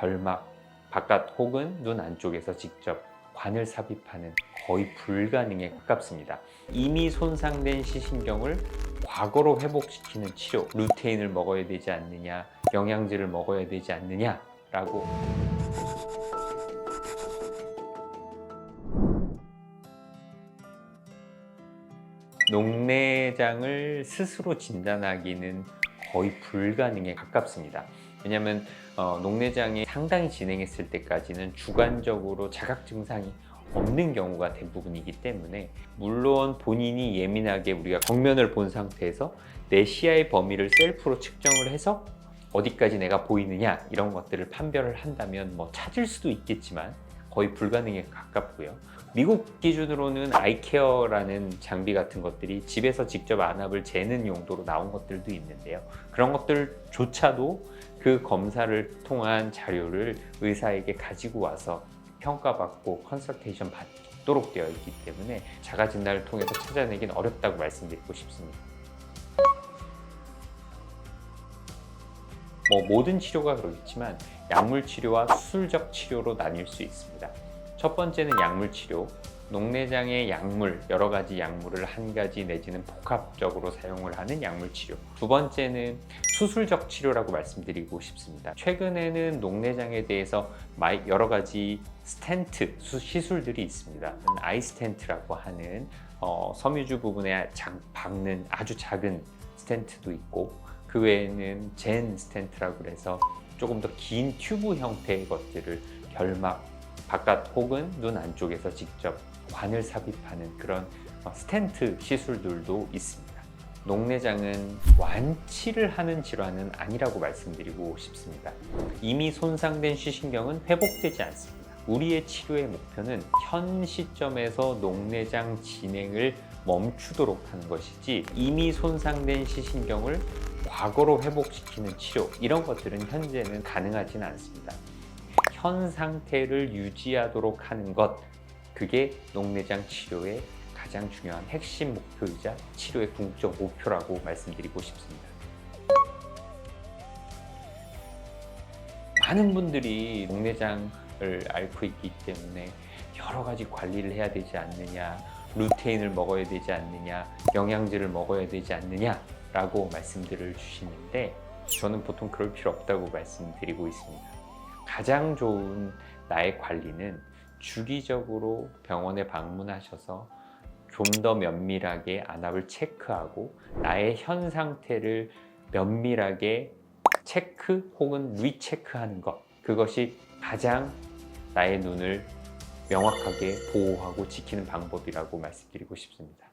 결막 바깥 혹은 눈 안쪽에서 직접 관을 삽입하는 거의 불가능에 가깝습니다. 이미 손상된 시신경을 과거로 회복시키는 치료, 루테인을 먹어야 되지 않느냐, 영양제를 먹어야 되지 않느냐라고 녹내장을 스스로 진단하기는 거의 불가능에 가깝습니다. 왜냐하면 어, 녹내장이 상당히 진행했을 때까지는 주관적으로 자각 증상이 없는 경우가 대부분이기 때문에 물론 본인이 예민하게 우리가 정면을 본 상태에서 내 시야의 범위를 셀프로 측정을 해서 어디까지 내가 보이느냐 이런 것들을 판별을 한다면 뭐 찾을 수도 있겠지만 거의 불가능에 가깝고요. 미국 기준으로는 아이케어라는 장비 같은 것들이 집에서 직접 안압을 재는 용도로 나온 것들도 있는데요. 그런 것들조차도 그 검사를 통한 자료를 의사에게 가지고 와서 평가받고 컨설테이션 받도록 되어 있기 때문에 자가 진단을 통해서 찾아내긴 어렵다고 말씀드리고 싶습니다. 뭐 모든 치료가 그렇겠지만 약물 치료와 수술적 치료로 나뉠 수 있습니다. 첫 번째는 약물 치료. 녹내장의 약물, 여러 가지 약물을 한 가지 내지는 복합적으로 사용을 하는 약물 치료. 두 번째는 수술적 치료라고 말씀드리고 싶습니다. 최근에는 녹내장에 대해서 여러 가지 스텐트 수- 시술들이 있습니다. 아이스텐트라고 하는 어, 섬유주 부분에 장, 박는 아주 작은 스텐트도 있고 그 외에는 젠 스텐트라고 해서 조금 더 긴 튜브 형태의 것들을 결막 바깥 혹은 눈 안쪽에서 직접 관을 삽입하는 그런 어, 스텐트 시술들도 있습니다. 녹내장은 완치를 하는 질환은 아니라고 말씀드리고 싶습니다. 이미 손상된 시신경은 회복되지 않습니다. 우리의 치료의 목표는 현 시점에서 녹내장 진행을 멈추도록 하는 것이지 이미 손상된 시신경을 과거로 회복시키는 치료 이런 것들은 현재는 가능하지는 않습니다. 현 상태를 유지하도록 하는 것 그게 녹내장 치료의 가장 중요한 핵심 목표이자 치료의 궁극적 목표라고 말씀드리고 싶습니다. 많은 분들이 녹내장을 앓고 있기 때문에 여러 가지 관리를 해야 되지 않느냐, 루테인을 먹어야 되지 않느냐, 영양제를 먹어야 되지 않느냐라고 말씀들을 주시는데 저는 보통 그럴 필요 없다고 말씀드리고 있습니다. 가장 좋은 나의 관리는 주기적으로 병원에 방문하셔서 좀 더 면밀하게 안압을 체크하고 나의 현 상태를 면밀하게 체크 혹은 리체크하는 것 그것이 가장 나의 눈을 명확하게 보호하고 지키는 방법이라고 말씀드리고 싶습니다.